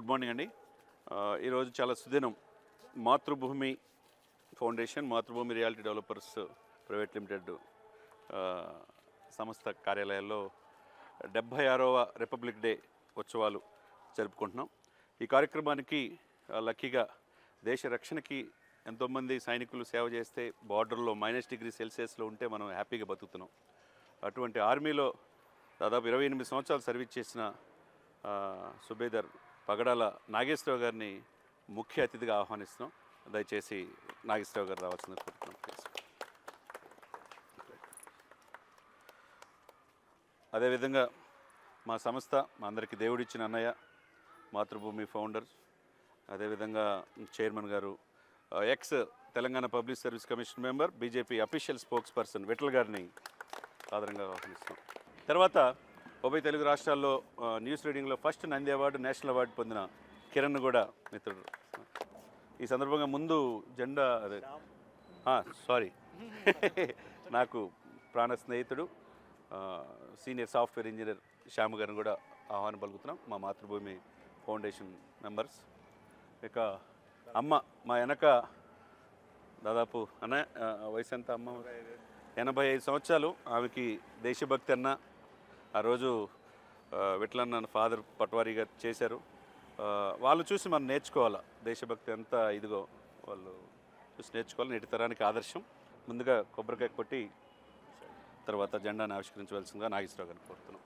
Good morning అండి. ఈరోజు చాలా సుదినం. మాతృభూమి ఫౌండేషన్ మాతృభూమి రియాలిటీ డెవలపర్స్ ప్రైవేట్ లిమిటెడ్ సంస్థ కార్యాలయాల్లో డెబ్భై ఆరవ రిపబ్లిక్ డే ఉత్సవాలు జరుపుకుంటున్నాం. ఈ కార్యక్రమానికి లక్కీగా దేశ రక్షణకి ఎంతోమంది సైనికులు సేవ చేస్తే బార్డర్లో మైనస్ డిగ్రీ సెల్సియస్లో ఉంటే మనం హ్యాపీగా బతుకుతున్నాం. అటువంటి ఆర్మీలో దాదాపు ఇరవై ఎనిమిది సంవత్సరాలు సర్వీస్ చేసిన సుబేదర్ పగడాల నాగేశ్వరరావు గారిని ముఖ్య అతిథిగా ఆహ్వానిస్తున్నాం. దయచేసి నాగేశ్వరరావు గారు రావాల్సింది కోరుతున్నాం. ప్లీజ్. అదేవిధంగా మా సంస్థ మా అందరికీ దేవుడిచ్చిన అన్నయ్య మాతృభూమి ఫౌండర్ అదేవిధంగా చైర్మన్ గారు ex Telangana public service commission member BJP official spokesperson Vittal గారిని ఆదరంగా ఆహ్వానిస్తున్నాం. తర్వాత ఉభయ తెలుగు రాష్ట్రాల్లో news రీడింగ్లో first Nandi award national award పొందిన కిరణ్ కూడా మిత్రుడు. ఈ సందర్భంగా ముందు జెండా అదే. సారీ. నాకు ప్రాణ స్నేహితుడు సీనియర్ సాఫ్ట్వేర్ ఇంజనీర్ శ్యామ్ గారిని కూడా ఆహ్వానం పలుకుతున్నాం. మా మాతృభూమి ఫౌండేషన్ మెంబర్స్. ఇక అమ్మ మా వెనక దాదాపు అన్న వయసు ఎంత అమ్మ? ఎనభై ఐదు సంవత్సరాలు. ఆమెకి దేశభక్తి అన్న ఆ రోజు విట్లన్న ఫాదర్ పట్వారీ గారు చేశారు వాళ్ళు చూసి మనం నేర్చుకోవాలా? దేశభక్తి ఎంత ఇదిగో వాళ్ళు చూసి నేర్చుకోవాలి? నేటి తరానికి ఆదర్శం. ముందుగా కొబ్బరికాయ కొట్టి తర్వాత జెండాను ఆవిష్కరించవలసిందిగా నాగేశ్వరరావు గారిని కోరుతున్నాం.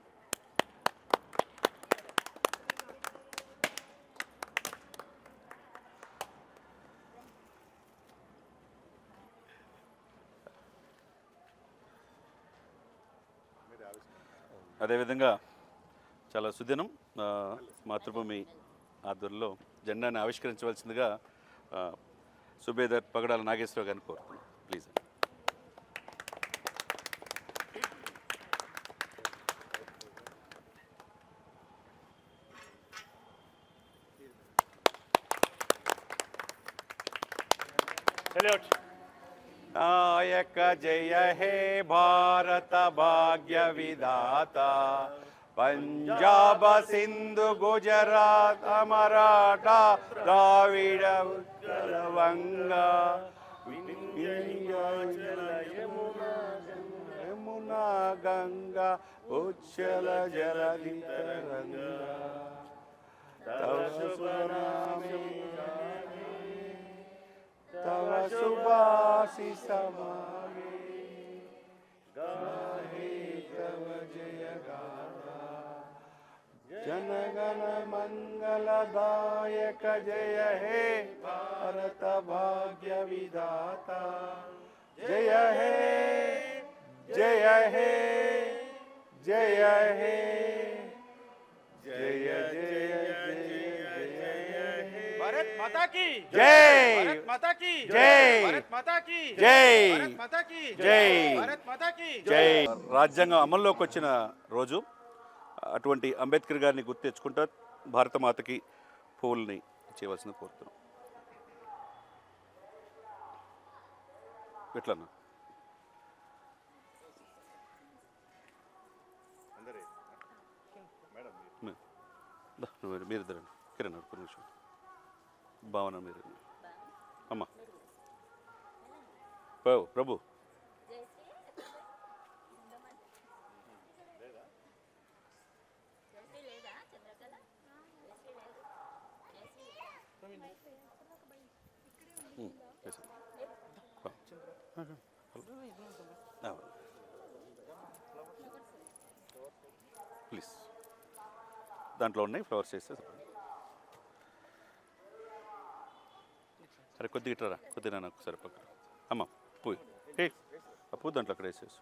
అదేవిధంగా చాలా సుదినం మాతృభూమి ఆధ్వర్యంలో జెండాను ఆవిష్కరించవలసిందిగా సుబేదర్ పగడాల నాగేశ్వరరావు గారిని కోరుతున్నాను ప్లీజ్. నాయక జయ హే భారత భాగ్య విధాత. పంజాబ సింధు గుజరాత్ మరాఠా ద్రావిడ ఉత్కల యమునా గంగా ఉచ్చల జల తరంగా తవ तव सुभाषिष मागे गाहे तव जय गाथा। जनगण मंगलदायक जय हे भारत भाग्य विधाता। जय हे जय हे जय हे। जय जय। माता की जय भारत माता की जय भारत माता की जय भारत माता की जय भारत माता की జై రాజ్యాంగం అమల్లోకి వచ్చిన రోజు అటువంటి అంబేద్కర్ గారిని గుర్తు తెచ్చుకుంటా భారతమాతకి పువ్వుల్ని చేయవలసిన కోరుతున్నాం ఎట్లన్నా మీ- దా, నువ్వు మీరు ఇద్దరండి కిరణ్ ఒక్క నిమిషం భావన మీరు అమ్మా. ప్రభు. ప్లీజ్. దాంట్లో ఉన్నాయి ఫ్లవర్స్ వేస్తే అరే కొద్దిగా ఇట్రా కొద్దిగా నాకు ఒకసారి పక్క అమ్మ పూయి. ఏ ఆ పువ్వు దాంట్లో అక్కడ వేసేసు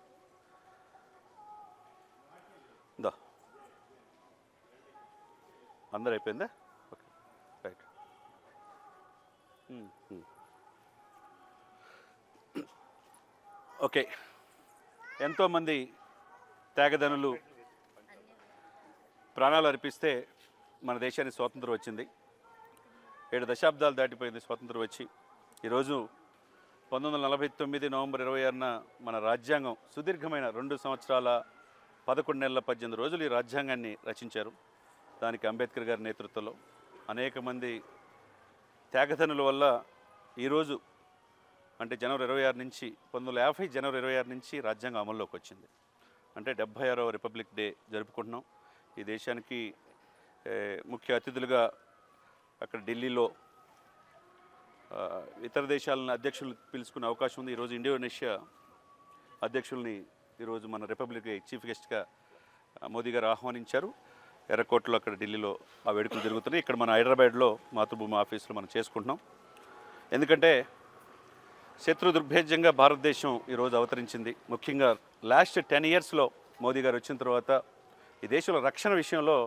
దా. అందరు అయిపోయిందా? Okay right. ఓకే. ఎంతోమంది త్యాగదనులు ప్రాణాలు అర్పిస్తే మన దేశానికి స్వాతంత్రం వచ్చింది. ఏడు దశాబ్దాలు దాటిపోయింది స్వాతంత్రం వచ్చి. ఈరోజు పంతొమ్మిది వందల నలభై తొమ్మిది నవంబర్ ఇరవై ఆరున మన రాజ్యాంగం సుదీర్ఘమైన రెండు సంవత్సరాల పదకొండు నెలల పద్దెనిమిది రోజులు ఈ రాజ్యాంగాన్ని రచించారు. దానికి అంబేద్కర్ గారి నేతృత్వంలో అనేక మంది త్యాగధనుల వల్ల ఈరోజు అంటే జనవరి ఇరవై ఆరు నుంచి పంతొమ్మిది వందల యాభై జనవరి ఇరవై ఆరు నుంచి రాజ్యాంగం అమల్లోకి వచ్చింది. అంటే డెబ్భై ఆరవ రిపబ్లిక్ డే జరుపుకుంటున్నాం. ఈ దేశానికి ముఖ్య అతిథులుగా అక్కడ ఢిల్లీలో ఇతర దేశాలను అధ్యక్షులు పిలుచుకునే అవకాశం ఉంది. ఈరోజు ఇండోనేషియా అధ్యక్షుల్ని ఈరోజు మన రిపబ్లిక్ చీఫ్ గెస్ట్గా మోదీ గారు ఆహ్వానించారు. ఎర్రకోటలో అక్కడ ఢిల్లీలో ఆ వేడుకలు జరుగుతున్నాయి. ఇక్కడ మన హైదరాబాద్లో మాతృభూమి ఆఫీసులో మనం చేసుకుంటున్నాం. ఎందుకంటే శత్రు దుర్భేద్యంగా భారతదేశం ఈరోజు అవతరించింది. ముఖ్యంగా లాస్ట్ టెన్ ఇయర్స్లో మోదీ గారు వచ్చిన తర్వాత ఈ దేశంలో రక్షణ విషయంలో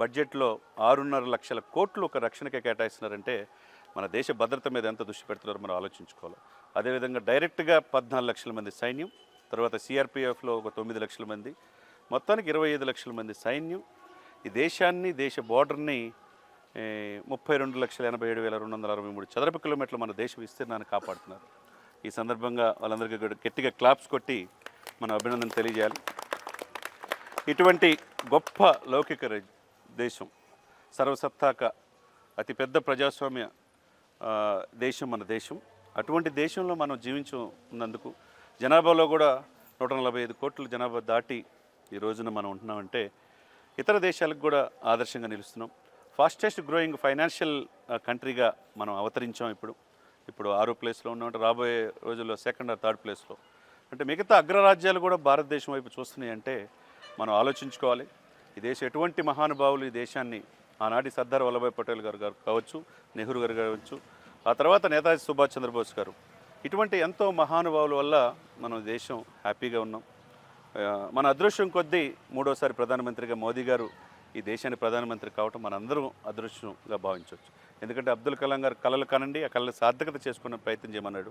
బడ్జెట్లో ఆరున్నర లక్షల కోట్లు ఒక రక్షణకే కేటాయిస్తున్నారంటే మన దేశ భద్రత మీద ఎంత దృష్టి పెడుతున్నారో మనం ఆలోచించుకోవాలి. అదేవిధంగా డైరెక్ట్గా పద్నాలుగు లక్షల మంది సైన్యం తర్వాత సిఆర్పిఎఫ్లో ఒక తొమ్మిది లక్షల మంది మొత్తానికి ఇరవై ఐదు లక్షల మంది సైన్యం. ఈ దేశాన్ని దేశ బోర్డర్ని ముప్పై రెండు లక్షల ఎనభై ఏడు వేల రెండు వందల అరవై మూడు చదరపు కిలోమీటర్లు మన దేశ విస్తీర్ణాన్ని కాపాడుతున్నారు. ఈ సందర్భంగా వాళ్ళందరికీ కూడా గట్టిగా క్లాప్స్ కొట్టి మన అభినందన తెలియజేయాలి. ఇటువంటి గొప్ప లౌకిక దేశం. సర్వసత్తాక అతిపెద్ద ప్రజాస్వామ్య దేశం మన దేశం. అటువంటి దేశంలో మనం జీవించున్నందుకు జనాభాలో కూడా నూట నలభై ఐదు కోట్ల జనాభా దాటి ఈ రోజున మనం ఉంటున్నామంటే ఇతర దేశాలకు కూడా ఆదర్శంగా నిలుస్తున్నాం. ఫాస్టెస్ట్ గ్రోయింగ్ ఫైనాన్షియల్ కంట్రీగా మనం అవతరించాం ఇప్పుడు. ఇప్పుడు ఆరో ప్లేస్లో ఉన్నామంటే రాబోయే రోజుల్లో సెకండ్ ఆర్ థర్డ్ ప్లేస్లో. అంటే మిగతా అగ్రరాజ్యాలు కూడా భారతదేశం వైపు చూస్తున్నాయి అంటే మనం ఆలోచించుకోవాలి. ఈ దేశ ఎటువంటి మహానుభావులు ఈ దేశాన్ని ఆనాటి సర్దార్ వల్లభాయ్ పటేల్ గారు గారు కావచ్చు నెహ్రూ గారు కావచ్చు ఆ తర్వాత నేతాజీ సుభాష్ చంద్రబోస్ గారు. ఇటువంటి ఎంతో మహానుభావుల వల్ల మనం దేశం హ్యాపీగా ఉన్నాం. మన అదృశ్యం కొద్దీ మూడోసారి ప్రధానమంత్రిగా మోదీ గారు ఈ దేశానికి ప్రధానమంత్రి కావటం మనందరం అదృశ్యంగా భావించవచ్చు. ఎందుకంటే అబ్దుల్ కలాం గారు కళలు కనండి ఆ కళలు సార్థకత చేసుకునే ప్రయత్నం చేయమన్నాడు.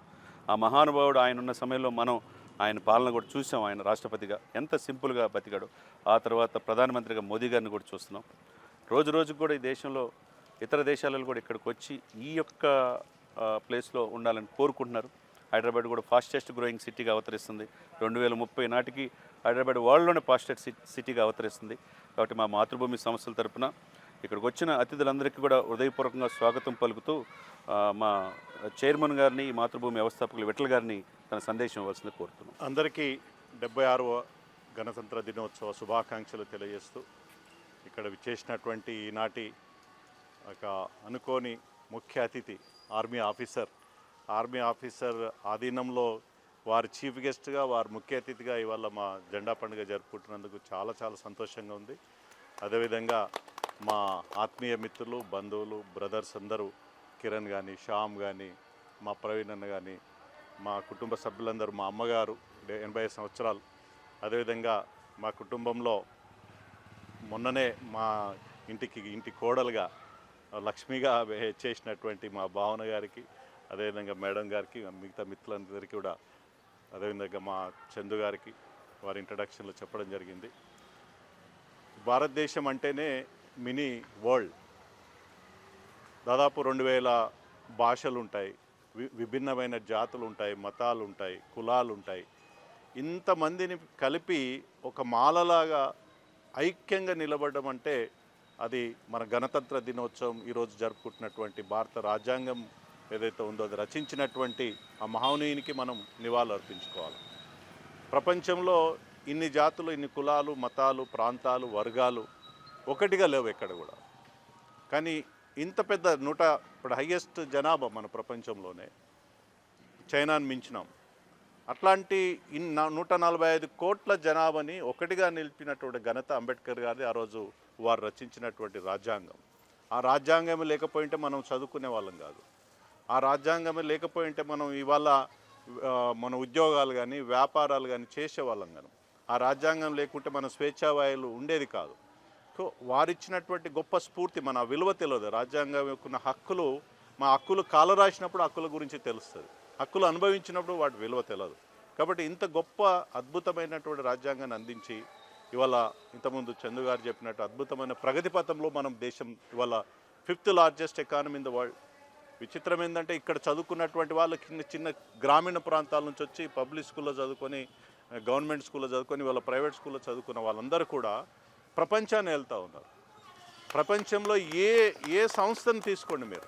ఆ మహానుభావుడు ఆయన ఉన్న సమయంలో మనం ఆయన పాలన కూడా చూసాం ఆయన రాష్ట్రపతిగా. ఎంత సింపుల్గా బతికాడు. ఆ తర్వాత ప్రధానమంత్రిగా మోదీ గారిని కూడా చూస్తున్నాం. రోజు రోజుకు కూడా ఈ దేశంలో ఇతర దేశాలలో కూడా ఇక్కడికి వచ్చి ఈ యొక్క ప్లేస్లో ఉండాలని కోరుకుంటున్నారు. హైదరాబాద్ కూడా ఫాస్టెస్ట్ గ్రోయింగ్ సిటీగా అవతరిస్తుంది. రెండు వేల ముప్పై నాటికి హైదరాబాద్ వరల్డ్లోనే ఫాస్టెస్ట్ సిటీగా అవతరిస్తుంది. కాబట్టి మా మాతృభూమి సంస్థల తరపున ఇక్కడికి వచ్చిన అతిథులందరికీ కూడా హృదయపూర్వకంగా స్వాగతం పలుకుతూ మా చైర్మన్ గారిని ఈ మాతృభూమి వ్యవస్థాపకులు విఠల గారిని తన సందేశం ఇవ్వాల్సింది కోరుతున్నాం. అందరికీ డెబ్బై ఆరవ గణతంత్ర దినోత్సవ శుభాకాంక్షలు తెలియజేస్తూ ఇక్కడ విచ్చేసినటువంటి ఈనాటి ఒక అనుకోని ముఖ్య అతిథి ఆర్మీ ఆఫీసర్. ఆర్మీ ఆఫీసర్ ఆధీనంలో వారి చీఫ్ గెస్ట్గా వారి ముఖ్య అతిథిగా ఇవాళ మా జెండా పండుగ జరుపుకుంటున్నందుకు చాలా చాలా సంతోషంగా ఉంది. అదేవిధంగా మా ఆత్మీయ మిత్రులు బంధువులు బ్రదర్స్ అందరూ కిరణ్ కానీ శ్యామ్ కానీ మా ప్రవీణ్ అన్న కానీ మా కుటుంబ సభ్యులందరూ మా అమ్మగారు ఎనభై ఐదు సంవత్సరాలు. అదేవిధంగా మా కుటుంబంలో మొన్ననే మా ఇంటికి ఇంటి కోడలుగా లక్ష్మిగా చేసినటువంటి మా భావన గారికి అదేవిధంగా మేడం గారికి మిగతా మిత్రులందరికీ కూడా అదేవిధంగా మా చందు గారికి వారి ఇంట్రడక్షన్లో చెప్పడం జరిగింది. భారతదేశం అంటేనే మినీ వరల్డ్. దాదాపు రెండు వేల భాషలు ఉంటాయి వి విభిన్నమైన జాతులు ఉంటాయి మతాలు ఉంటాయి కులాలు ఉంటాయి ఇంతమందిని కలిపి ఒక మాలలాగా ఐక్యంగా నిలబడడం అంటే అది మన గణతంత్ర దినోత్సవం ఈరోజు జరుపుకుంటున్నటువంటి భారత రాజ్యాంగం ఏదైతే ఉందో అది రచించినటువంటి ఆ మహనీయునికి మనం నివాళులు అర్పించుకోవాలి ప్రపంచంలో ఇన్ని జాతులు ఇన్ని కులాలు మతాలు ప్రాంతాలు వర్గాలు ఒకటిగా లేవు ఎక్కడ కూడా. కానీ ఇంత పెద్ద నూట ఇప్పుడు హయ్యెస్ట్ జనాభా మన ప్రపంచంలోనే చైనాను మించినాం. అట్లాంటి ఇన్ నూట నలభై ఐదు కోట్ల జనాభాని ఒకటిగా నిలిపినటువంటి ఘనత అంబేద్కర్ గారి ఆ రోజు వారు రచించినటువంటి రాజ్యాంగం. ఆ రాజ్యాంగమే లేకపోయింటే మనం చదువుకునే వాళ్ళం కాదు. ఆ రాజ్యాంగమే లేకపోయింటే మనం ఇవాళ మన ఉద్యోగాలు కానీ వ్యాపారాలు కానీ చేసేవాళ్ళం కాను ఆ రాజ్యాంగం లేకుంటే మన స్వేచ్ఛావాయులు ఉండేది కాదు. వారిచ్చినటువంటి గొప్ప స్ఫూర్తి మన విలువ తెలియదు. రాజ్యాంగం యొక్క హక్కులు మా హక్కులు కాలరాసినప్పుడు హక్కుల గురించి తెలుస్తుంది. హక్కులు అనుభవించినప్పుడు వాటి విలువ తెలియదు. కాబట్టి ఇంత గొప్ప అద్భుతమైనటువంటి రాజ్యాంగాన్ని అందించి ఇవాళ ఇంతకుముందు చందు గారు చెప్పినట్టు అద్భుతమైన ప్రగతి పథంలో మనం దేశం ఇవాళ fifth largest economy in the world. విచిత్రం ఏంటంటే ఇక్కడ చదువుకున్నటువంటి వాళ్ళు చిన్న చిన్న గ్రామీణ ప్రాంతాల నుంచి వచ్చి పబ్లిక్ స్కూల్లో చదువుకొని గవర్నమెంట్ స్కూల్లో చదువుకొని వాళ్ళ ప్రైవేట్ స్కూల్లో చదువుకున్న వాళ్ళందరూ కూడా ప్రపంచాన్ని వెళ్తూ ఉన్నారు. ప్రపంచంలో ఏ ఏ సంస్థను తీసుకోండి మీరు?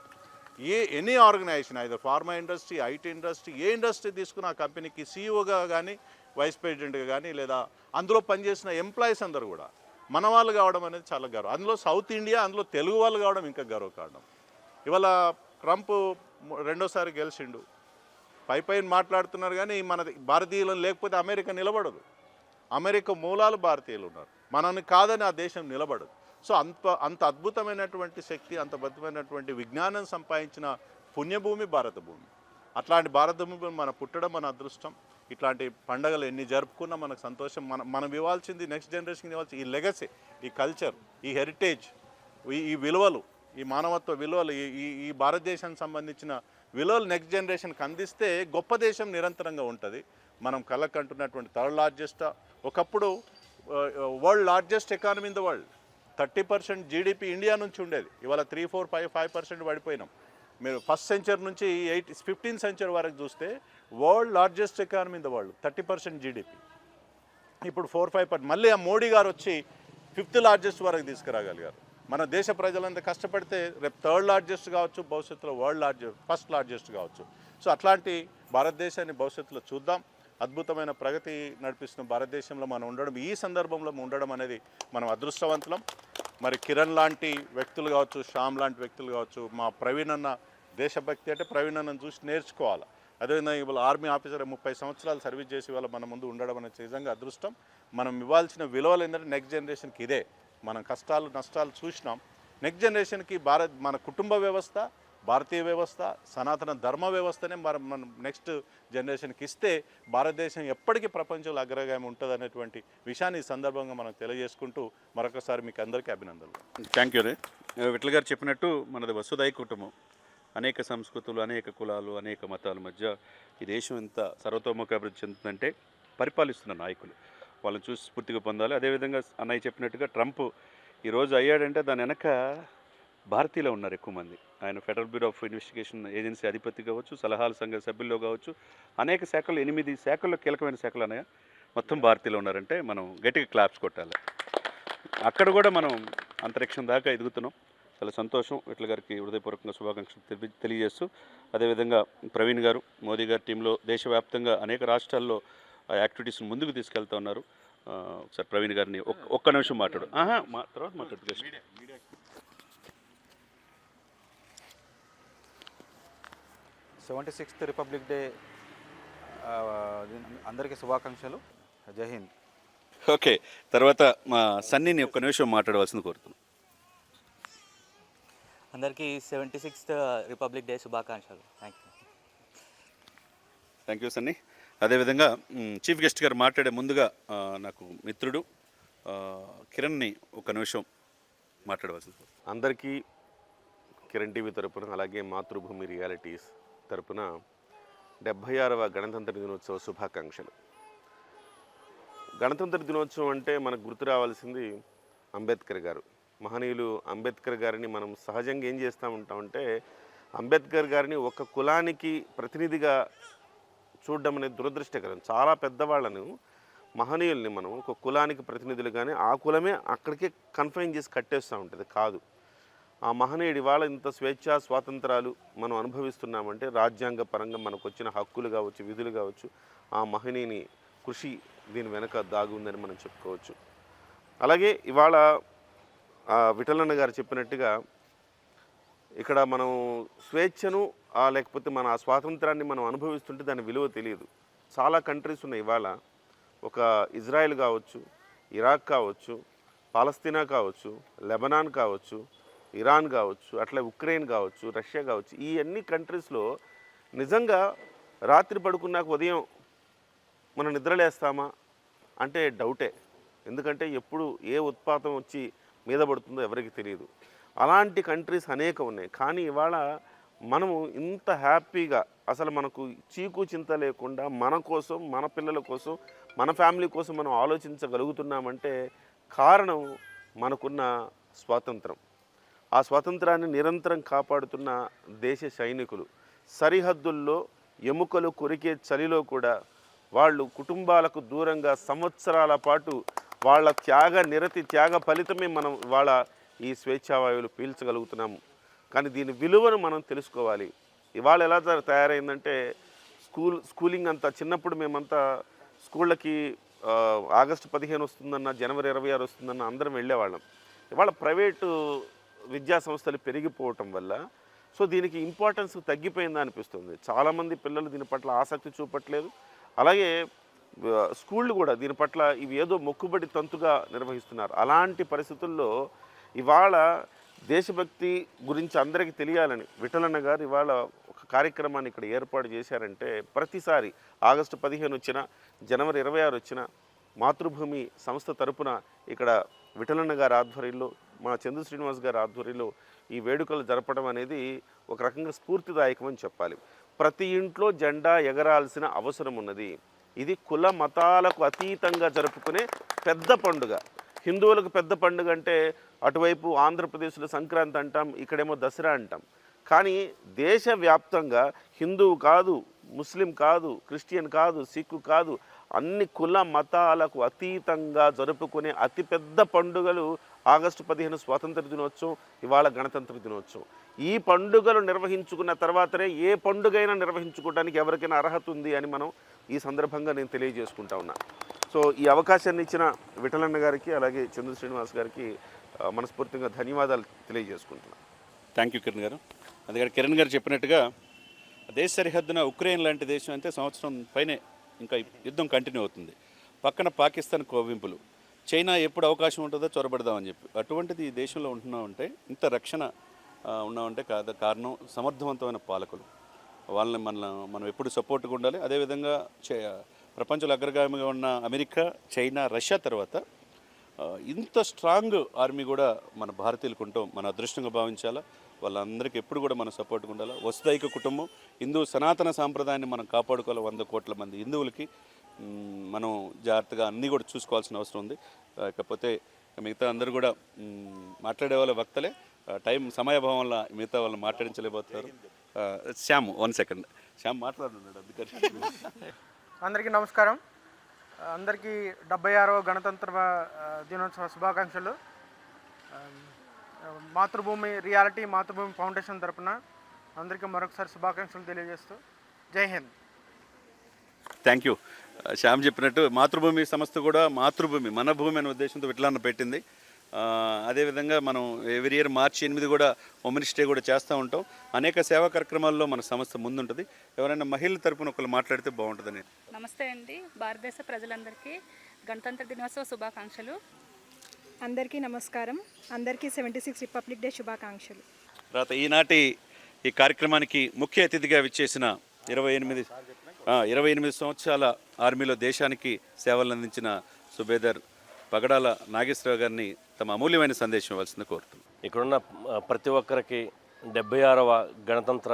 ఏ ఎనీ ఆర్గనైజేషన్ అయితే ఫార్మా ఇండస్ట్రీ ఐటీ ఇండస్ట్రీ ఏ ఇండస్ట్రీ తీసుకున్న ఆ కంపెనీకి సీఈఓగా కానీ వైస్ ప్రెసిడెంట్గా కానీ లేదా అందులో పనిచేసిన ఎంప్లాయీస్ అందరూ కూడా మన వాళ్ళు కావడం అనేది చాలా గర్వం. అందులో సౌత్ ఇండియా అందులో తెలుగు వాళ్ళు కావడం ఇంకా గర్వకారణం. ఇవాళ ట్రంప్ రెండోసారి గెలిచిండు. పై పైన మాట్లాడుతున్నారు కానీ మన భారతీయులను లేకపోతే అమెరికా నిలబడదు. అమెరికా మూలాలు భారతీయులు ఉన్నారు. మనని కాదని ఆ దేశం నిలబడదు. సో అంత అంత అద్భుతమైనటువంటి శక్తి అంత అద్భుతమైనటువంటి విజ్ఞానం సంపాదించిన పుణ్యభూమి భారత భూమి అట్లాంటి భారత భూమి మన పుట్టడం మన అదృష్టం. ఇట్లాంటి పండగలు ఎన్ని జరుపుకున్నా మనకు సంతోషం. మన మనం ఇవ్వాల్సింది నెక్స్ట్ జనరేషన్కి ఇవ్వాల్సింది ఈ లెగసీ ఈ కల్చర్ ఈ హెరిటేజ్ ఈ ఈ విలువలు ఈ మానవత్వ విలువలు ఈ ఈ ఈ భారతదేశానికి సంబంధించిన విలువలు నెక్స్ట్ జనరేషన్కి అందిస్తే గొప్ప దేశం నిరంతరంగా ఉంటుంది. మనం కళ్ళకంటున్నటువంటి థర్డ్ లార్జెస్ట్ ఒకప్పుడు world largest economy in the world. Thirty percent GDP India నుంచి ఉండేది. ఇవాళ three four five five percent పడిపోయినాం. మీరు ఫస్ట్ సెంచరీ నుంచి ఎయిట్ ఫిఫ్టీన్ సెంచరీ వరకు చూస్తే world largest economy in the world thirty percent GDP. ఇప్పుడు four five percent మళ్ళీ ఆ మోడీ గారు వచ్చి ఫిఫ్త్ లార్జెస్ట్ వరకు తీసుకురాగలిగారు. మన దేశ ప్రజలంతా కష్టపడితే రేపు థర్డ్ లార్జెస్ట్ కావచ్చు భవిష్యత్తులో వరల్డ్ లార్జెస్ట్ ఫస్ట్ లార్జెస్ట్ కావచ్చు. సో అట్లాంటి భారతదేశాన్ని భవిష్యత్తులో చూద్దాం. అద్భుతమైన ప్రగతి నడిపిస్తున్న భారతదేశంలో మనం ఉండడం ఈ సందర్భంలో ఉండడం అనేది మనం అదృష్టవంతులం. మరి కిరణ్ లాంటి వ్యక్తులు కావచ్చు శ్యామ్ లాంటి వ్యక్తులు కావచ్చు మా ప్రవీణ్ అన్న దేశభక్తి అంటే ప్రవీణ్ అన్నను చూసి నేర్చుకోవాలి. అదేవిధంగా ఇవాళ ఆర్మీ ఆఫీసర్ ముప్పై సంవత్సరాలు సర్వీస్ చేసి ఇవాళ మన ముందు ఉండడం అనేది నిజంగా అదృష్టం. మనం ఇవ్వాల్సిన విలువలు ఏంటంటే నెక్స్ట్ జనరేషన్కి ఇదే. మనం కష్టాలు నష్టాలు చూసినాం. నెక్స్ట్ జనరేషన్కి భారత్ మన కుటుంబ వ్యవస్థ భారతీయ వ్యవస్థ సనాతన ధర్మ వ్యవస్థనే మనం మనం నెక్స్ట్ జనరేషన్కి ఇస్తే భారతదేశం ఎప్పటికీ ప్రపంచంలో అగ్రగామి ఉంటుంది అనేటువంటి విషయాన్ని ఈ సందర్భంగా మనం తెలియజేసుకుంటూ మరొకసారి మీకు అందరికీ అభినందనలు. థ్యాంక్ యూ రే విట్ల గారు చెప్పినట్టు మనది వసుదాయి కుటుంబం. అనేక సంస్కృతులు అనేక కులాలు అనేక మతాల మధ్య ఈ దేశం ఎంత సర్వతోముఖ అభివృద్ధి చెందుతుందంటే పరిపాలిస్తున్న నాయకులు. వాళ్ళని చూసి స్ఫూర్తిగా పొందాలి. అదేవిధంగా అన్నయ్య చెప్పినట్టుగా ట్రంప్ ఈరోజు అయ్యాడంటే దాని వెనక భారతీయులు ఉన్నారు ఎక్కువ మంది. ఆయన federal bureau of investigation agency అధిపతి కావచ్చు సలహాల సంఘ సభ్యుల్లో కావచ్చు అనేక శాఖలు ఎనిమిది శాఖల్లో కీలకమైన శాఖలు అన్నయ్య. మొత్తం భారతీయులు ఉన్నారంటే మనం గట్టిగా క్లాప్స్ కొట్టాలి. అక్కడ కూడా మనం అంతరిక్షం దాకా ఎదుగుతున్నాం. చాలా సంతోషం. విట్ల గారికి హృదయపూర్వకంగా శుభాకాంక్షలు తెలి- తెలియజేస్తూ అదేవిధంగా ప్రవీణ్ గారు మోదీ గారి టీంలో దేశవ్యాప్తంగా అనేక రాష్ట్రాల్లో ఆ యాక్టివిటీస్ని ముందుకు తీసుకెళ్తా ఉన్నారు. ఒకసారి ప్రవీణ్ గారిని ఒక్క- ఒక్క నిమిషం మాట్లాడు. ఆహా తర్వాత మాట్లాడు సెవెంటీ సిక్స్త్ రిపబ్లిక్ డే అందరికీ శుభాకాంక్షలు. జై హింద్. ఓకే తర్వాత మా సన్నీని ఒక్క నిమిషం మాట్లాడవలసింది కోరుతున్నాను అందరికీ సెవెంటీ సిక్స్త్ రిపబ్లిక్ డే శుభాకాంక్షలు. Thank you thank you Sunny. అదేవిధంగా చీఫ్ గెస్ట్ గారు మాట్లాడే ముందుగా నాకు మిత్రుడు కిరణ్ని ఒక నిమిషం మాట్లాడవలసింది. అందరికీ కిరణ్ టీవీ తరపున అలాగే మాతృభూమి రియాలిటీస్ తరపున డెబ్భై ఆరవ గణతంత్ర దినోత్సవ శుభాకాంక్షలు. గణతంత్ర దినోత్సవం అంటే మనకు గుర్తు రావాల్సింది అంబేద్కర్ గారు. మహనీయులు అంబేద్కర్ గారిని మనం సహజంగా ఏం చేస్తూ ఉంటామంటే అంబేద్కర్ గారిని ఒక కులానికి ప్రతినిధిగా చూడడం అనేది దురదృష్టకరం. చాలా పెద్దవాళ్ళను మహనీయుల్ని మనం ఒక కులానికి ప్రతినిధులు కానీ ఆ కులమే అక్కడికే కన్ఫైన్ చేసి కట్టేస్తూ ఉంటుంది. కాదు. ఆ మహనీయుడి వాళ్ళ ఇంత స్వేచ్ఛ స్వాతంత్రాలు మనం అనుభవిస్తున్నామంటే రాజ్యాంగ పరంగా మనకు వచ్చిన హక్కులు కావచ్చు విధులు కావచ్చు ఆ మహనీయుని కృషి దీని వెనక దాగి ఉందని మనం చెప్పుకోవచ్చు. అలాగే ఇవాళ విఠలన్న గారు చెప్పినట్టుగా ఇక్కడ మనం స్వేచ్ఛను లేకపోతే మన ఆ స్వాతంత్రాన్ని మనం అనుభవిస్తుంటే దాని విలువ తెలియదు. చాలా కంట్రీస్ ఉన్నాయి ఇవాళ. ఒక ఇజ్రాయెల్ కావచ్చు ఇరాక్ కావచ్చు పాలస్తీనా కావచ్చు లెబనాన్ కావచ్చు ఇరాన్ కావచ్చు అట్లా ఉక్రెయిన్ కావచ్చు రష్యా కావచ్చు ఈ అన్ని కంట్రీస్లో నిజంగా రాత్రి పడుకున్నాక ఉదయం మనం నిద్రలేస్తామా అంటే డౌటే ఎందుకంటే ఎప్పుడు ఏ ఉత్పాతం వచ్చి మీద పడుతుందో ఎవరికి తెలియదు. అలాంటి కంట్రీస్ అనేక ఉన్నాయి. కానీ ఇవాళ మనము ఇంత హ్యాపీగా అసలు మనకు చీకు చింత లేకుండా మన కోసం మన పిల్లల కోసం మన ఫ్యామిలీ కోసం మనం ఆలోచించగలుగుతున్నామంటే కారణం మనకున్న స్వాతంత్రం. ఆ స్వాతంత్రాన్ని నిరంతరం కాపాడుతున్న దేశ సైనికులు. సరిహద్దుల్లో ఎముకలు కొరికే చలిలో కూడా వాళ్ళు కుటుంబాలకు దూరంగా సంవత్సరాల పాటు వాళ్ళ త్యాగ నిరతి త్యాగ ఫలితమే మనం వాళ్ళ ఈ స్వేచ్ఛావాయువులు పీల్చగలుగుతున్నాము కానీ దీని విలువను మనం తెలుసుకోవాలి. ఇవాళ ఎలా తయారైందంటే స్కూల్ స్కూలింగ్ అంతా చిన్నప్పుడు మేమంతా స్కూళ్ళకి ఆగస్టు పదిహేను వస్తుందన్న జనవరి ఇరవై ఆరు వస్తుందన్న అందరం వెళ్ళేవాళ్ళం. ఇవాళ ప్రైవేటు విద్యా సంస్థలు పెరిగిపోవటం వల్ల సో దీనికి ఇంపార్టెన్స్ తగ్గిపోయిందా అనిపిస్తుంది. చాలామంది పిల్లలు దీని పట్ల ఆసక్తి చూపట్లేదు. అలాగే స్కూళ్ళు కూడా దీని పట్ల ఇవి ఏదో మొక్కుబడి తంతుగా నిర్వహిస్తున్నారు. అలాంటి పరిస్థితుల్లో ఇవాళ దేశభక్తి గురించి అందరికీ తెలియాలని విఠలన్న గారు ఇవాళ ఒక కార్యక్రమాన్ని ఇక్కడ ఏర్పాటు చేశారంటే ప్రతిసారి ఆగస్టు పదిహేను వచ్చిన జనవరి ఇరవై ఆరు వచ్చిన మాతృభూమి సంస్థ తరపున ఇక్కడ విఠలన్న గారి ఆధ్వర్యంలో మా చందు శ్రీనివాస్ గారి ఆధ్వర్యంలో ఈ వేడుకలు జరపడం అనేది ఒక రకంగా స్ఫూర్తిదాయకం అని చెప్పాలి. ప్రతి ఇంట్లో జెండా ఎగరాల్సిన అవసరం ఉన్నది. ఇది కుల మతాలకు అతీతంగా జరుపుకునే పెద్ద పండుగ. హిందువులకు పెద్ద పండుగ అంటే అటువైపు ఆంధ్రప్రదేశ్లో సంక్రాంతి అంటాం ఇక్కడేమో దసరా అంటాం. కానీ దేశవ్యాప్తంగా హిందువు కాదు ముస్లిం కాదు క్రిస్టియన్ కాదు సిక్కు కాదు అన్ని కుల మతాలకు అతీతంగా జరుపుకునే అతిపెద్ద పండుగలు ఆగస్టు పదిహేను స్వాతంత్ర దినోత్సవం ఇవాళ గణతంత్ర దినోత్సవం. ఈ పండుగలు నిర్వహించుకున్న తర్వాతనే ఏ పండుగైనా నిర్వహించుకోవడానికి ఎవరికైనా అర్హత ఉంది అని మనం ఈ సందర్భంగా నేను తెలియజేసుకుంటా ఉన్నా. సో ఈ అవకాశాన్ని ఇచ్చిన విఠలన్న గారికి అలాగే చంద్ర శ్రీనివాస్ గారికి మనస్ఫూర్తిగా ధన్యవాదాలు తెలియజేసుకుంటున్నాను థ్యాంక్ యూ కిరణ్ గారు. అందుకని కిరణ్ గారు చెప్పినట్టుగా దేశ సరిహద్దున ఉక్రెయిన్ లాంటి దేశం అంటే సంవత్సరం పైనే ఇంకా యుద్ధం కంటిన్యూ అవుతుంది. పక్కన పాకిస్తాన్ కోవింపులు. చైనా ఎప్పుడు అవకాశం ఉంటుందో చొరబడదామని చెప్పి. అటువంటిది ఈ దేశంలో ఉంటున్నామంటే ఇంత రక్షణ ఉన్నామంటే కాదు కారణం సమర్థవంతమైన పాలకులు. వాళ్ళని మన మనం ఎప్పుడు సపోర్ట్గా ఉండాలి. అదేవిధంగా ప్రపంచంలో అగ్రగామిగా ఉన్న అమెరికా చైనా రష్యా తర్వాత ఇంత స్ట్రాంగ్ ఆర్మీ కూడా మన భారతీయులకు ఉంటాం మన అదృష్టంగా భావించాలా? వాళ్ళందరికీ ఎప్పుడు కూడా మనం సపోర్ట్గా ఉండాలి? వసుదైక కుటుంబం హిందూ సనాతన సాంప్రదాయాన్ని మనం కాపాడుకోవాలి? వంద కోట్ల మంది హిందువులకి మనం జాగ్రత్తగా అన్నీ కూడా చూసుకోవాల్సిన అవసరం ఉంది. కాకపోతే మిగతా అందరూ కూడా మాట్లాడే వాళ్ళ వక్తలే. టైం సమయభావం వల్ల మిగతా వాళ్ళు మాట్లాడించలేకపోతారు శ్యామ్ వన్ సెకండ్. శ్యామ్ మాట్లాడుతున్నాడు అందుకని. అందరికీ నమస్కారం. అందరికీ డెబ్బై ఆరవ గణతంత్ర దినోత్సవ శుభాకాంక్షలు. మాతృభూమి రియాలిటీ మాతృభూమి ఫౌండేషన్ తరపున అందరికీ మరొకసారి శుభాకాంక్షలు తెలియజేస్తూ జై హింద్. థ్యాంక్ యూ శ్యామ్ చెప్పినట్టు మాతృభూమి సంస్థ కూడా మాతృభూమి మన భూమి అనే ఉద్దేశంతో విట్లాన్న పెట్టింది. అదేవిధంగా మనం ఎవ్రీ ఇయర్ మార్చి ఎనిమిది కూడా ఉమెన్స్ డే కూడా చేస్తూ ఉంటాం. అనేక సేవా కార్యక్రమాల్లో మన సంస్థ ముందుంటుంది. ఎవరైనా మహిళల తరపున ఒకళ్ళు మాట్లాడితే బాగుంటుందని. నమస్తే అండి. భారతదేశ ప్రజలందరికీ గణతంత్ర దినోత్సవ శుభాకాంక్షలు. అందరికీ నమస్కారం. అందరికీ సెవెంటీ సిక్స్ రిపబ్లిక్ డే శుభాకాంక్షలు. తర్వాత ఈనాటి ఈ కార్యక్రమానికి ముఖ్య అతిథిగా విచ్చేసిన ఇరవై ఎనిమిది ఆ, ఇరవై ఎనిమిది సంవత్సరాల ఆర్మీలో దేశానికి సేవలు అందించిన సుబేదర్ పగడాల నాగేశ్వరరావు గారిని తమ అమూల్యమైన సందేశం ఇవ్వాల్సింది కోరుతున్నాను ఇక్కడున్న ప్రతి ఒక్కరికి డెబ్బై ఆరవ గణతంత్ర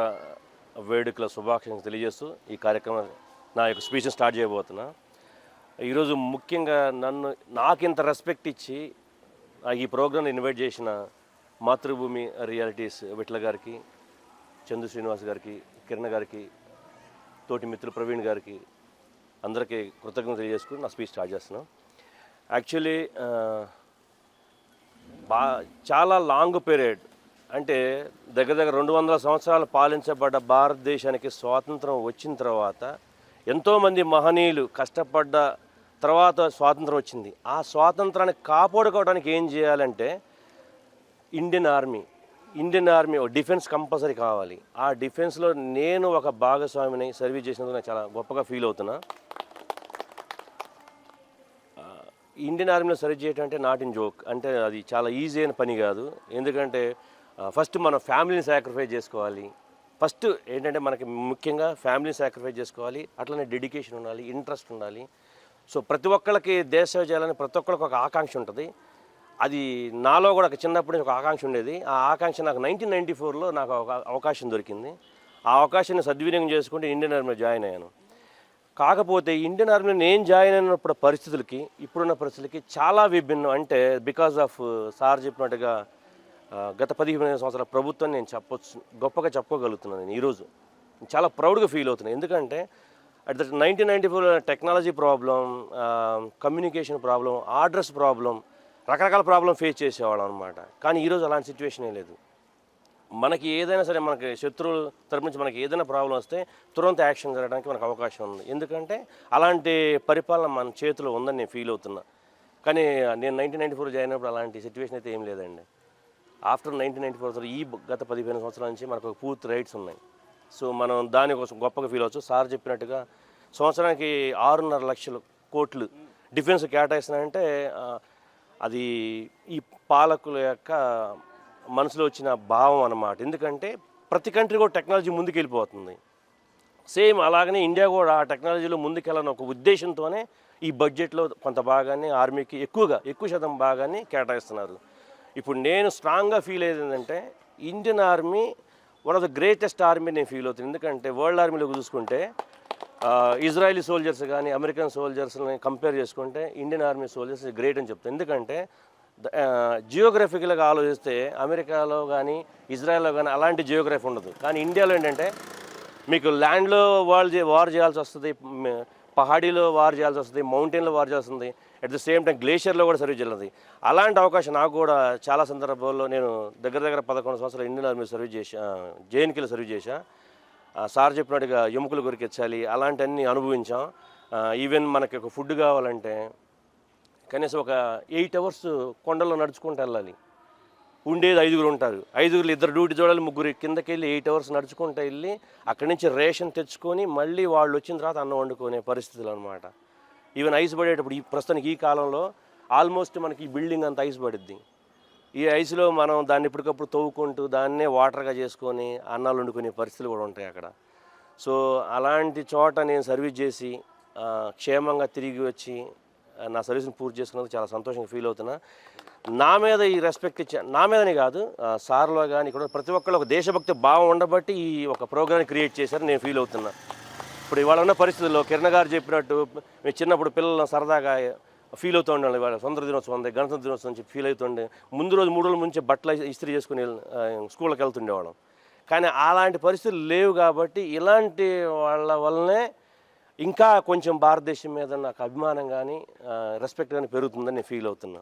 వేడుకల శుభాకాంక్షలు తెలియజేస్తూ ఈ కార్యక్రమం నా యొక్క స్పీచ్ని స్టార్ట్ చేయబోతున్నా. ఈరోజు ముఖ్యంగా నన్ను నాకింత రెస్పెక్ట్ ఇచ్చి ఈ ప్రోగ్రామ్ ఇన్వైట్ చేసిన మాతృభూమి రియాలిటీస్ విట్ల గారికి చందు శ్రీనివాస్ గారికి కిరణ్ గారికి తోటి మిత్రులు ప్రవీణ్ గారికి అందరికీ కృతజ్ఞత తెలియజేసుకుని నా స్పీచ్ స్టార్ట్ చేస్తున్నాను యాక్చువల్లీ బా చాలా లాంగ్ పీరియడ్. అంటే దగ్గర దగ్గర రెండు వందల సంవత్సరాలు పాలించబడ్డ భారతదేశానికి స్వాతంత్రం వచ్చిన తర్వాత ఎంతోమంది మహనీయులు కష్టపడ్డ తర్వాత స్వాతంత్రం వచ్చింది. ఆ స్వాతంత్రాన్ని కాపాడుకోవడానికి ఏం చేయాలంటే Indian army Indian army defence compulsory కావాలి. ఆ డిఫెన్స్లో నేను ఒక భాగస్వామిని సర్వీస్ చేసినందుకు నాకు చాలా గొప్పగా ఫీల్ అవుతున్నా. ఇండియన్ ఆర్మీలో సర్వీస్ చేయటం అంటే నాట్ ఇన్ జోక్. అంటే అది చాలా ఈజీ అయిన పని కాదు. ఎందుకంటే ఫస్ట్ మనం ఫ్యామిలీని సాక్రిఫైస్ చేసుకోవాలి. ఫస్ట్ ఏంటంటే మనకి ముఖ్యంగా ఫ్యామిలీని సాక్రిఫైస్ చేసుకోవాలి. అట్లనే డెడికేషన్ ఉండాలి ఇంట్రెస్ట్ ఉండాలి. సో ప్రతి ఒక్కళ్ళకి దేశ సేవ చేయాలని ప్రతి ఒక్కరికి ఒక ఆకాంక్ష ఉంటుంది. అది నాలో కూడా ఒక చిన్నప్పటి నుంచి ఒక ఆకాంక్ష ఉండేది. ఆ ఆకాంక్ష నాకు నైన్టీన్ నైంటీ ఫోర్లో నాకు ఒక అవకాశం దొరికింది. ఆ అవకాశాన్ని సద్వినియోగం చేసుకుంటే ఇండియన్ ఆర్మీలో జాయిన్ అయ్యాను. కాకపోతే ఇండియన్ ఆర్మీలో నేను జాయిన్ అయినప్పుడు పరిస్థితులకి ఇప్పుడున్న పరిస్థితులకి చాలా విభిన్నం. అంటే బికాజ్ ఆఫ్ సార్ చెప్పినట్టుగా గత పదిహేను సంవత్సరాల ప్రభుత్వం నేను చెప్పొచ్చు గొప్పగా చెప్పుకోగలుగుతున్నాను నేను ఈరోజు. చాలా ప్రౌడ్గా ఫీల్ అవుతున్నాను. ఎందుకంటే at the nineteen ninety four technology problem communication problem orders problem రకరకాల ప్రాబ్లం ఫేస్ చేసేవాళ్ళం అనమాట కానీ ఈరోజు అలాంటి సిచ్యువేషనే లేదు. మనకి ఏదైనా సరే మనకి శత్రువుల తరపు నుంచి మనకి ఏదైనా ప్రాబ్లం వస్తే తురంత యాక్షన్ జరగడానికి మనకు అవకాశం ఉంది. ఎందుకంటే అలాంటి పరిపాలన మన చేతిలో ఉందని నేను ఫీల్ అవుతున్నా. కానీ నేను నైన్టీన్ నైన్టీ ఫోర్ జాయిన్ అయినప్పుడు అలాంటి సిచ్యువేషన్ అయితే ఏం లేదండి. ఆఫ్టర్ నైన్టీన్ నైన్టీ ఫోర్ ఈ గత పదిహేను సంవత్సరాల నుంచి మనకు పూర్తి రైట్స్ ఉన్నాయి. సో మనం దానికోసం గొప్పగా ఫీల్ అవచ్చు. సార్ చెప్పినట్టుగా సంవత్సరానికి ఆరున్నర లక్షలు కోట్లు డిఫెన్స్ కేటాయిస్తున్నాయంటే అది ఈ పాలకుల యొక్క మనసులో వచ్చిన భావం అన్నమాట. ఎందుకంటే ప్రతి కంట్రీ కూడా టెక్నాలజీ ముందుకెళ్ళిపోతుంది. సేమ్ అలాగనే ఇండియా కూడా ఆ టెక్నాలజీలో ముందుకెళ్ళని ఒక ఉద్దేశంతోనే ఈ బడ్జెట్లో కొంత భాగాన్ని ఆర్మీకి ఎక్కువగా ఎక్కువ శాతం భాగాన్ని కేటాయిస్తున్నారు. ఇప్పుడు నేను స్ట్రాంగ్గా ఫీల్ అయ్యేది ఏంటంటే Indian army one of the greatest army నేను ఫీల్ అవుతుంది. ఎందుకంటే వరల్డ్ ఆర్మీలో చూసుకుంటే ఇజ్రాయలీ సోల్జర్స్ కానీ అమెరికన్ సోల్జర్స్ని కంపేర్ చేసుకుంటే ఇండియన్ ఆర్మీ సోల్జర్స్ గ్రేట్ అని చెప్తాను ఎందుకంటే జియోగ్రఫికల్గా ఆలోచిస్తే అమెరికాలో కానీ ఇజ్రాయెల్లో కానీ అలాంటి జియోగ్రఫీ ఉండదు. కానీ ఇండియాలో ఏంటంటే మీకు ల్యాండ్లో వాళ్ళు వార్ చేయాల్సి వస్తుంది పహాడీలో వార్ చేయాల్సి వస్తుంది మౌంటైన్లో వార్ చేస్తుంది అట్ ద సేమ్ టైం గ్లేషియర్లో కూడా సర్వీస్ చేయాలి. అలాంటి అవకాశం నాకు కూడా చాలా సందర్భాల్లో నేను దగ్గర దగ్గర పదకొండు సంవత్సరాలు ఇండియన్ ఆర్మీ సర్వీస్ చేశా జేఎన్కేలో సర్వీస్ చేశా. సార్ చెప్పినట్టుగా ఎముకలు కొరికెచ్చాలి అలాంటివన్నీ అనుభవించాం. ఈవెన్ మనకి ఒక ఫుడ్ కావాలంటే కనీసం ఒక ఎయిట్ అవర్స్ కొండల్లో నడుచుకుంటూ వెళ్ళాలి. ఉండేది ఐదుగురు ఉంటారు. ఐదుగురు ఇద్దరు డ్యూటీ చూడాలి ముగ్గురు కిందకి వెళ్ళి ఎయిట్ అవర్స్ నడుచుకుంటూ వెళ్ళి అక్కడి నుంచి రేషన్ తెచ్చుకొని మళ్ళీ వాళ్ళు వచ్చిన తర్వాత అన్నం వండుకునే పరిస్థితులు అనమాట ఈవెన్ ఐస్ పడేటప్పుడు ఈ ప్రస్తుతానికి ఈ కాలంలో ఆల్మోస్ట్ మనకి ఈ బిల్డింగ్ అంత ఐస్ పడుద్ది. ఈ ఐస్లో మనం దాన్ని ఇప్పటికప్పుడు తవ్వుకుంటూ దాన్నే వాటర్గా చేసుకొని అన్నాలు వండుకునే పరిస్థితులు కూడా ఉంటాయి అక్కడ. సో అలాంటి చోట నేను సర్వీస్ చేసి క్షేమంగా తిరిగి వచ్చి నా సర్వీస్ని పూర్తి చేసుకున్నందుకు చాలా సంతోషంగా ఫీల్ అవుతున్నా. నా మీద ఈ రెస్పెక్ట్ ఇచ్చే నా మీదనే కాదు సార్లో కానీ ఇక్కడ ప్రతి ఒక్కళ్ళు ఒక దేశభక్తి భావం ఉండబట్టి ఈ ఒక ప్రోగ్రామ్ క్రియేట్ చేశారని నేను ఫీల్ అవుతున్నా. ఇప్పుడు ఇవాళ ఉన్న పరిస్థితుల్లో కిరణ్ గారు చెప్పినట్టు మేము చిన్నప్పుడు పిల్లలను సరదాగా ఫీల్ అవుతూ ఉండాలి ఇవాళ. స్వంత దినోత్సవం ఉంది గణతంత్ర దినోత్సవం చెప్పి ఫీల్ అవుతుండే ముందు రోజు మూడు రోజుల ముంచే బట్టలు ఇస్త్రీ చేసుకుని స్కూళ్ళకి వెళ్తుండేవాళ్ళం. కానీ అలాంటి పరిస్థితులు లేవు కాబట్టి ఇలాంటి వాళ్ళ వల్లనే ఇంకా కొంచెం భారతదేశం మీద నాకు అభిమానం కానీ రెస్పెక్ట్ కానీ పెరుగుతుందని నేను ఫీల్ అవుతున్నా.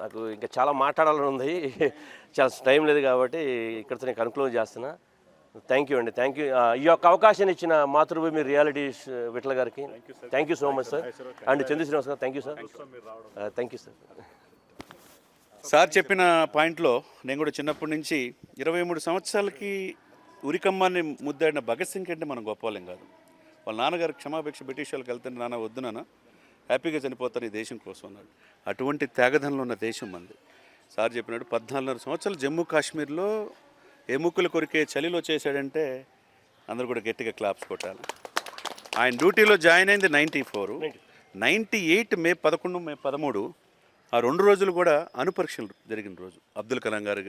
నాకు ఇంకా చాలా మాట్లాడాలని ఉంది. చాలా టైం లేదు కాబట్టి ఇక్కడితో నేను కన్క్లూజ్ చేస్తున్నా. థ్యాంక్ యూ అండి. థ్యాంక్ యూ ఈ యొక్క అవకాశాన్ని ఇచ్చిన మాతృభూమి రియాలిటీ విట్ల గారికి thank you so much sir and Chandra Srinivas గారు thank you sir thank you sir sir చెప్పిన పాయింట్లో నేను కూడా చిన్నప్పటి నుంచి ఇరవై మూడు సంవత్సరాలకి ఉరికమ్మాన్ని ముద్దాడిన భగత్ సింగ్ కంటే మనం గొప్పవాళ్ళం కాదు. వాళ్ళ నాన్నగారు క్షమాపేక్ష బ్రిటిష్ వాళ్ళకి వెళ్తుంటే నాన్న వద్దు నాన్న హ్యాపీగా చనిపోతారు ఈ దేశం కోసం అన్నాడు. అటువంటి త్యాగధనలు ఉన్న దేశం మంది సార్ చెప్పినట్టు పద్నాలుగున్నర సంవత్సరాలు జమ్మూ కాశ్మీర్లో ఎముకలు కొరికే చలిలో చేశాడంటే అందరూ కూడా గట్టిగా క్లాప్స్ కొట్టాలి. ఆయన డ్యూటీలో జాయిన్ అయింది ninety four. Ninety eight May పదకొండు మే పదమూడు ఆ రెండు రోజులు కూడా అనుపరీక్షలు జరిగిన రోజు. అబ్దుల్ కలాం గారు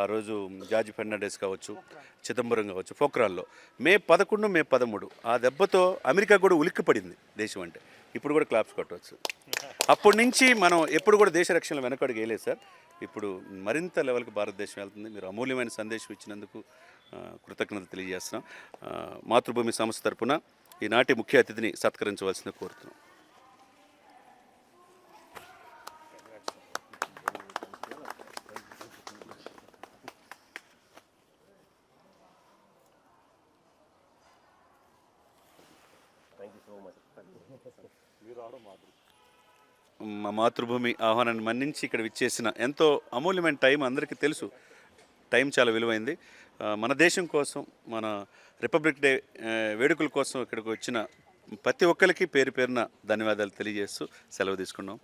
ఆ రోజు జార్జ్ ఫెర్నాండెస్ కావచ్చు చిదంబరం కావచ్చు పోఖ్రాల్లో మే పదకొండు మే పదమూడు. ఆ దెబ్బతో అమెరికా కూడా ఉలిక్కి పడింది దేశం అంటే. ఇప్పుడు కూడా క్లాప్స్ కొట్టవచ్చు. అప్పటి నుంచి మనం ఎప్పుడు కూడా దేశ రక్షణలో వెనకడుగు వేయలేదు సార్. ఇప్పుడు మరింత లెవెల్కి భారతదేశం వెళ్తుంది. మీరు అమూల్యమైన సందేశం ఇచ్చినందుకు కృతజ్ఞత తెలియజేస్తున్నాం. మాతృభూమి సంస్థ తరపున ఈనాటి ముఖ్య అతిథిని సత్కరించవలసిన కోరుతున్నాం. మా మాతృభూమి ఆహ్వానాన్ని మన్నించి ఇక్కడ విచ్చేసిన ఎంతో అమూల్యమైన టైం అందరికీ తెలుసు. టైం చాలా విలువైంది. మన దేశం కోసం మన రిపబ్లిక్ డే వేడుకల కోసం ఇక్కడికి వచ్చిన ప్రతి ఒక్కరికి పేరు పేరున ధన్యవాదాలు తెలియజేస్తూ సెలవు తీసుకున్నాం.